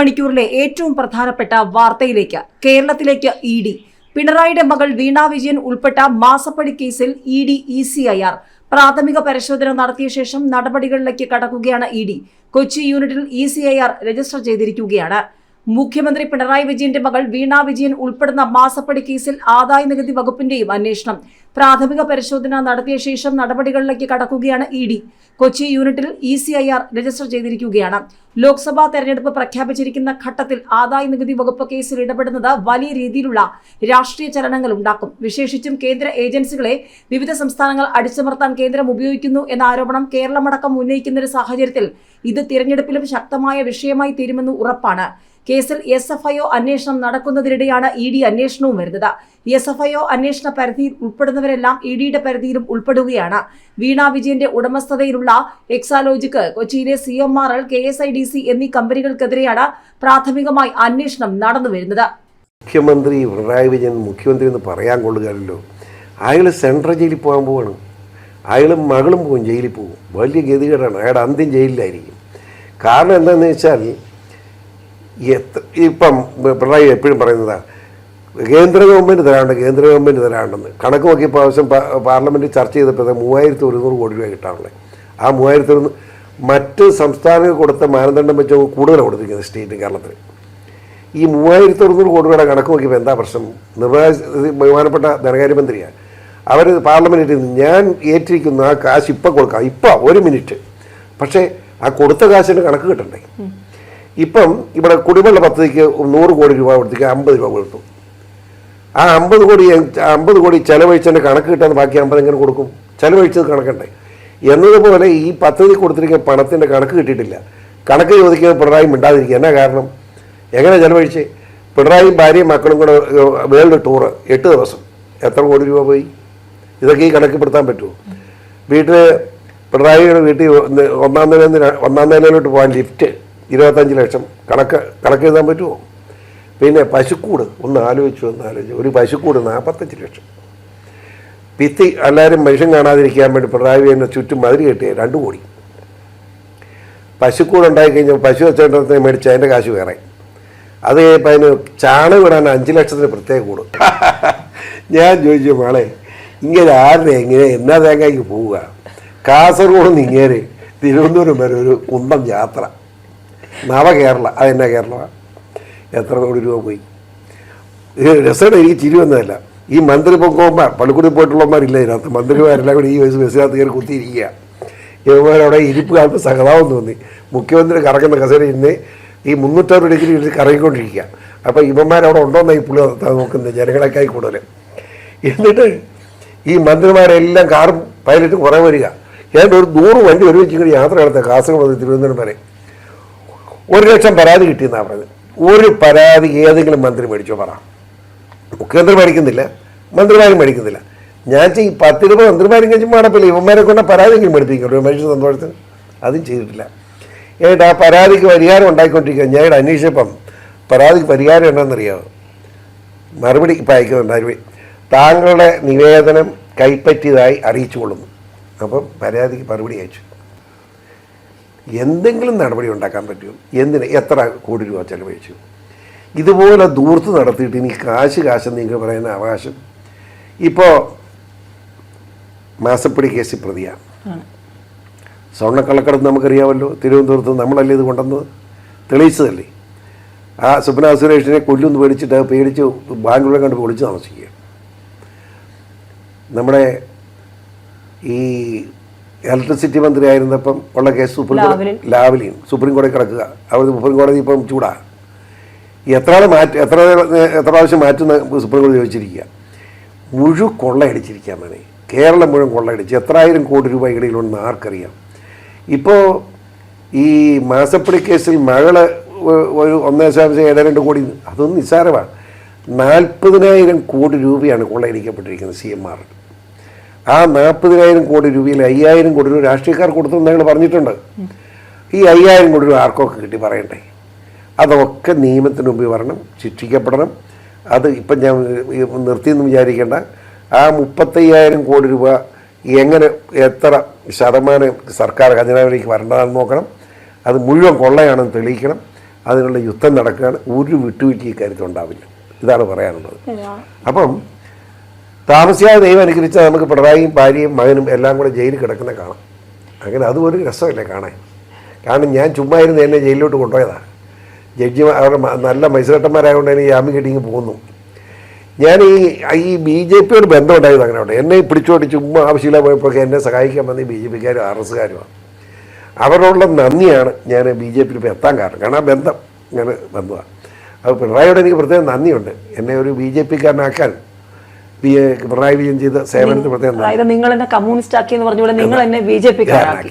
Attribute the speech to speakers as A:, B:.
A: മണിക്കൂറിലെ ഏറ്റവും പ്രധാനപ്പെട്ട വാർത്തയിലേക്ക് കേരളത്തിലേക്ക് ഇ ഡി. പിണറായിയുടെ മകൾ വീണ വിജയൻ ഉൾപ്പെട്ട മാസപ്പടി കേസിൽ E D E C I R. പ്രാഥമിക പരിശോധന നടത്തിയ ശേഷം നടപടികളിലേക്ക് കടക്കുകയാണ് ഇ ഡി. കൊച്ചി യൂണിറ്റിൽ E C I R register ചെയ്തിരിക്കുകയാണ്. മുഖ്യമന്ത്രി പിണറായി വിജയന്റെ മകൾ വീണ വിജയൻ ഉൾപ്പെടുന്ന മാസപ്പടി കേസിൽ ആദായ നികുതി വകുപ്പിന്റെയും അന്വേഷണം. പ്രാഥമിക പരിശോധന നടത്തിയ ശേഷം നടപടികളിലേക്ക് കടക്കുകയാണ് ഇ ഡി. കൊച്ചി യൂണിറ്റിൽ E C I R register ചെയ്തിരിക്കുകയാണ്. ലോക്സഭാ തെരഞ്ഞെടുപ്പ് പ്രഖ്യാപിച്ചിരിക്കുന്ന ഘട്ടത്തിൽ ആദായ നികുതി വകുപ്പ് കേസിൽ ഇടപെടുന്നത് വലിയ രീതിയിലുള്ള രാഷ്ട്രീയ ചലനങ്ങൾ ഉണ്ടാക്കും. വിശേഷിച്ചും കേന്ദ്ര ഏജൻസികളെ വിവിധ സംസ്ഥാനങ്ങൾ അടിച്ചമർത്താൻ കേന്ദ്രം ഉപയോഗിക്കുന്നു എന്ന ആരോപണം കേരളമടക്കം ഉന്നയിക്കുന്ന ഒരു സാഹചര്യത്തിൽ ഇത് തിരഞ്ഞെടുപ്പിലും ശക്തമായ വിഷയമായി തീരുമെന്ന് ഉറപ്പാണ്. കേസിൽ എസ് എഫ് ഐ ഒ അന്വേഷണം നടക്കുന്നതിനിടെയാണ് ഇ ഡി അന്വേഷണവും വരുന്നത്. എസ് എഫ് ഐ ഒ അന്വേഷണ പരിധിയിൽ ഉൾപ്പെടുന്നവരെല്ലാം ഇ ഡിയുടെ പരിധിയിലും ഉൾപ്പെടുകയാണ്. വീണ വിജയന്റെ ഉടമസ്ഥതയിലുള്ള എക്സാലോജിക്ക് കൊച്ചിയിലെ C M R L K S I D C എന്നീ കമ്പനികൾക്കെതിരെയാണ് പ്രാഥമികമായി അന്വേഷണം നടന്നുവരുന്നത്
B: മുഖ്യമന്ത്രി പിണറായി വിജയൻ മുഖ്യമന്ത്രി എന്ന് പറയാൻ കൊള്ളുകയല്ലോ അയാൾ സെൻട്രൽ ജയിലിൽ പോകാൻ പോവാണ്. അയാളും മകളും പോകും ജയിലിൽ പോകും വലിയ ഗതികേടാണ്. അയാളുടെ അന്ത്യം ജയിലിലായിരിക്കും. കാരണം എന്താണെന്ന് വെച്ചാൽ ഇപ്പം പിണറായി എപ്പോഴും പറയുന്നതാണ് കേന്ദ്ര ഗവൺമെന്റ് തരാണ്ട് കേന്ദ്ര ഗവൺമെന്റ് തരാണ്ടെന്ന്. കണക്ക് നോക്കി പ്രാവശ്യം പാർലമെന്റിൽ ചർച്ച ചെയ്തപ്പോൾ മൂവായിരത്തി ഒരുന്നൂറ് കോടി രൂപ കിട്ടാറുള്ളത് ആ മൂവായിരത്തി ഒരുന്നൂറ് മറ്റ് സംസ്ഥാനങ്ങൾ കൊടുത്ത മാനദണ്ഡം വെച്ച് കൂടുതൽ കൊടുത്തിരിക്കുന്നത് സ്റ്റേറ്റ് കേരളത്തിൽ. ഈ മൂവായിരത്തി ഒരുന്നൂറ് കോടി രൂപയുടെ കണക്ക് നോക്കിയപ്പോൾ എന്താ പ്രശ്നം? നിർവഹണ ബഹുമാനപ്പെട്ട ധനകാര്യമന്ത്രിയാണ് അവർ പാർലമെന്റിൽ ഞാൻ ഏറ്റിരിക്കുന്ന ആ കാശ് ഇപ്പം കൊടുക്കാം ഇപ്പം ഒരു മിനിറ്റ്. പക്ഷേ ആ കൊടുത്ത കാശിന്റെ കണക്ക് കിട്ടണ്ടേ? ഇപ്പം ഇവിടെ കുടിവെള്ള പദ്ധതിക്ക് നൂറ് കോടി രൂപ കൊടുത്തേക്ക് അമ്പത് രൂപ കൊടുത്തു. ആ അമ്പത് കോടി അമ്പത് കോടി ചെലവഴിച്ചതിന്റെ കണക്ക് കിട്ടാൻ ബാക്കി അമ്പത് എങ്ങനെ കൊടുക്കും? ചെലവഴിച്ചത് കണക്കണ്ടേ. എന്നതുപോലെ ഈ പദ്ധതി കൊടുത്തിരിക്കുന്ന പണത്തിന്റെ കണക്ക് കിട്ടിയിട്ടില്ല. കണക്ക് ചോദിക്കുന്നത് പിണറായി മിണ്ടാതിരിക്കുക. എന്നാ കാരണം? എങ്ങനെ ചെലവഴിച്ച്? പിണറായി ഭാര്യയും മക്കളും കൂടെ വേൾഡ് ടൂറ് എട്ട് ദിവസം. എത്ര കോടി രൂപ പോയി? ഇതൊക്കെ ഈ കണക്കിൽപ്പെടുത്താൻ പറ്റുമോ? വീട്ടിൽ പിണറായിയുടെ വീട്ടിൽ ഒന്നാം നിന്ന് ഒന്നാം നിലയിലോട്ട് പോകാൻ ലിഫ്റ്റ് ഇരുപത്തഞ്ച് ലക്ഷം കണക്ക് കണക്ക് എഴുതാൻ പറ്റുമോ? പിന്നെ പശുക്കൂട് ഒന്ന് ആലോചിച്ചു ഒന്ന് ആലോചിച്ചു. ഒരു പശുക്കൂട് നാൽപ്പത്തഞ്ച് ലക്ഷം. ഭിത്തി എല്ലാവരും മനുഷ്യൻ കാണാതിരിക്കാൻ വേണ്ടി പിണറായി വിജയനെ ചുറ്റും മതിരി കെട്ടിയ രണ്ട് കോടി. പശുക്കൂട് ഉണ്ടായി കഴിഞ്ഞാൽ പശു വെച്ചോണ്ടത്തെ മേടിച്ച് അതിന്റെ കാശ് വേറെ. അത് കഴിഞ്ഞപ്പോൾ അതിന് ചാണ വിടാൻ അഞ്ച് ലക്ഷത്തിന് പ്രത്യേക കൂടും. ഞാൻ ചോദിച്ചു മോളെ ഇങ്ങനെ ആരുടെ എങ്ങനെ എന്നാ തേങ്ങയ്ക്ക് പോവുക? കാസർഗോഡ് നിന്ന് ഇങ്ങനെ തിരുവനന്തപുരം വരെ ഒരു കുന്തം യാത്ര. നവകേരള അതെന്നാ കേരളമാണ് എത്ര കോടി രൂപ പോയി? രസമാണ് എനിക്ക് ചിരി വന്നതല്ല. ഈ മന്ത്രി പൊക്കോമാർ പള്ളിക്കൂടി പോയിട്ടുള്ളവന്മാരില്ല ഇതിനകത്ത്? മന്ത്രിമാരെല്ലാം കൂടി ഈ വയസ്സ് ബസ്സിനകത്ത് കയറി കുത്തിയിരിക്കുക ഇവന്മാരവിടെ ഇരിപ്പ് കാണുമ്പോൾ സഹതാവം തോന്നി. മുഖ്യമന്ത്രി കറങ്ങുന്ന കസേര ഇന്ന് ഈ മുന്നൂറ്റാറ് ഡിഗ്രി ഇരുന്ന് കറങ്ങിക്കൊണ്ടിരിക്കുക അപ്പോൾ ഇവന്മാരവിടെ ഉണ്ടോയെന്നാണ് ഈ പുള്ളി നോക്കുന്നത് ജനങ്ങളെക്കായി കൂടുതൽ. എന്നിട്ട് ഈ മന്ത്രിമാരെല്ലാം കാറും പൈലറ്റും കുറേ വരിക. ഏതാണ്ട് ഒരു നൂറ് വണ്ടി ഒരുമിച്ച് ഇങ്ങനെ യാത്ര നടത്തുക കാസർഗോഡ് തിരുവനന്തപുരം വരെ. ഒരു ലക്ഷം പരാതി കിട്ടിയെന്നാണ് പറഞ്ഞത്. ഒരു പരാതി ഏതെങ്കിലും മന്ത്രി മേടിച്ചോ പറ. മുഖ്യമന്ത്രി മേടിക്കുന്നില്ല മന്ത്രിമാരും മേടിക്കുന്നില്ല. ഞാൻ ചെയ്യും പത്തിരുപത് മന്ത്രിമാരും കഴിച്ച് മാടപ്പില്ല ഇവന്മാരെ കൊണ്ട് പരാതിയെങ്കിലും മേടിപ്പിക്കുള്ളൂ മനുഷ്യ സന്തോഷത്തിന് അതും ചെയ്തിട്ടില്ല. ഏട്ടാ ആ പരാതിക്ക് പരിഹാരം ഉണ്ടായിക്കൊണ്ടിരിക്കുക. ഞാൻ അന്വേഷിച്ചപ്പം പരാതിക്ക് പരിഹാരം എന്താണെന്നറിയാമോ മറുപടി ഇപ്പം അയക്കുന്നുണ്ട് താങ്കളുടെ നിവേദനം കൈപ്പറ്റിയതായി അറിയിച്ചു കൊള്ളുന്നു അപ്പം പരാതിക്ക് മറുപടി അയച്ചു. എന്തെങ്കിലും നടപടി ഉണ്ടാക്കാൻ പറ്റും. എന്തിന്? എത്ര കോടി രൂപ ചെലവഴിച്ചു? ഇതുപോലെ ദൂർത്ത് നടത്തിയിട്ട് ഇനി കാശ് കാശെന്ന് നിങ്ങൾ പറയുന്ന അവകാശം. ഇപ്പോൾ മാസപ്പടി കേസിൽ പ്രതിയാണ് സ്വർണക്കള്ളക്കടത്ത് നമുക്കറിയാമല്ലോ. തിരുവനന്തപുരത്ത് നമ്മളല്ലേ ഇത് കൊണ്ടുവന്നത്? തെളിയിച്ചതല്ലേ? ആ സുപ്ന സുരേഷിനെ കൊല്ലുന്ന് പേടിച്ചിട്ട് പേടിച്ച് ബാംഗ്ലൂരെ കണ്ട് ഒളിച്ച് താമസിക്കുക. നമ്മുടെ ഈ ഇലക്ട്രിസിറ്റി മന്ത്രി ആയിരുന്നപ്പം ഉള്ള കേസ് സുപ്രീം കോടതി
A: ലാവ്ലിൻ.
B: ലാവലിൻ. സുപ്രീം കോടതി കിടക്കുക. അവർ സുപ്രീം കോടതി ഇപ്പം ചൂടാ. എത്ര ആൾ മാറ്റി എത്ര എത്ര പ്രാവശ്യം മാറ്റുന്ന സുപ്രീം കോടതി ചോദിച്ചിരിക്കുക. മുഴുവൻ കൊള്ളയടിച്ചിരിക്കുക എന്നാണ് കേരളം മുഴുവൻ കൊള്ളയടിച്ച്. എത്രായിരം കോടി രൂപ ഇടയിലുണ്ടെന്ന് ആർക്കറിയാം. ഇപ്പോൾ ഈ മാസപ്പടി കേസിൽ മകൾ ഒരു ഒന്നേ ദശാംശം ഏഴ് രണ്ട് കോടി അതൊന്നും നിസ്സാരമാണ്. നാൽപ്പതിനായിരം കോടി രൂപയാണ് കൊള്ളയടിക്കപ്പെട്ടിരിക്കുന്നത് സി എം ആർ. ആ നാൽപ്പതിനായിരം കോടി രൂപയിൽ അയ്യായിരം കോടി രൂപ രാഷ്ട്രീയക്കാർ കൊടുത്തെന്ന് ഞങ്ങൾ പറഞ്ഞിട്ടുണ്ട്. ഈ അയ്യായിരം കോടി രൂപ ആർക്കൊക്കെ കിട്ടി പറയണ്ടേ? അതൊക്കെ നിയമത്തിന് മുമ്പിൽ വരണം ശിക്ഷിക്കപ്പെടണം. അത് ഇപ്പം ഞാൻ നിർത്തിയെന്ന് വിചാരിക്കേണ്ട. ആ മുപ്പത്തയ്യായിരം കോടി രൂപ എങ്ങനെ എത്ര ശതമാനം സർക്കാർ ഖജനാവിലേക്ക് വരേണ്ടതാണെന്ന് നോക്കണം. അത് മുഴുവൻ കൊള്ളയാണെന്ന് തെളിയിക്കണം. അതിനുള്ള യുദ്ധം നടക്കുകയാണ്. ഒരു വിട്ടുവീഴ്ച ഇക്കാര്യത്തിൽ ഉണ്ടാവില്ല. ഇതാണ് പറയാനുള്ളത്. അപ്പം താമസിയാതെ ദൈവം അനുഗ്രഹിച്ചാൽ നമുക്ക് പിണറായിയും ഭാര്യയും മകനും എല്ലാം കൂടെ ജയിലിൽ കിടക്കുന്ന കാണാം. അങ്ങനെ അതും ഒരു രസമല്ലേ കാണാൻ? കാരണം ഞാൻ ചുമ്മാ ഇരുന്ന് എന്നെ ജയിലിലോട്ട് കൊണ്ടുപോയതാണ് ജഡ്ജി അവരുടെ നല്ല മത്സരട്ടന്മാരായതുകൊണ്ട് എനിക്ക് ജാമ്യം കിട്ടിങ്ങ് പോകുന്നു. ഞാൻ ഈ ഈ ബി ജെ പിയോട് ബന്ധമുണ്ടായത് അങ്ങനെ ഉണ്ട് എന്നെ പിടിച്ചോട്ട് ചുമ്മാ ആവശ്യമില്ല പോയപ്പോഴൊക്കെ എന്നെ സഹായിക്കാൻ വന്ന ബി ജെ പിക്കാരും ആർ എസ്സുകാരുമാണ് അവരോടുള്ള നന്ദിയാണ് ഞാൻ ബി ജെ പിയിൽ ഇപ്പോൾ എത്താൻ കാരണം. കാരണം ആ ബന്ധം ഞാൻ ബന്ധമാണ് അത് പിണറായിയോട് എനിക്ക് പ്രത്യേകം നന്ദിയുണ്ട്. എന്നെ ഒരു ബി ജെ പിക്കാരനാക്കാൻ പി പിണറായി വിജയൻ ചെയ്ത സേവനത്തിന് പ്രത്യേകം
A: അതായത് നിങ്ങൾ എന്നെ കമ്മ്യൂണിസ്റ്റ് ആക്കി എന്ന് പറഞ്ഞുകൊണ്ട് നിങ്ങൾ എന്നെ ബി ജെ പിക്കാരാക്കി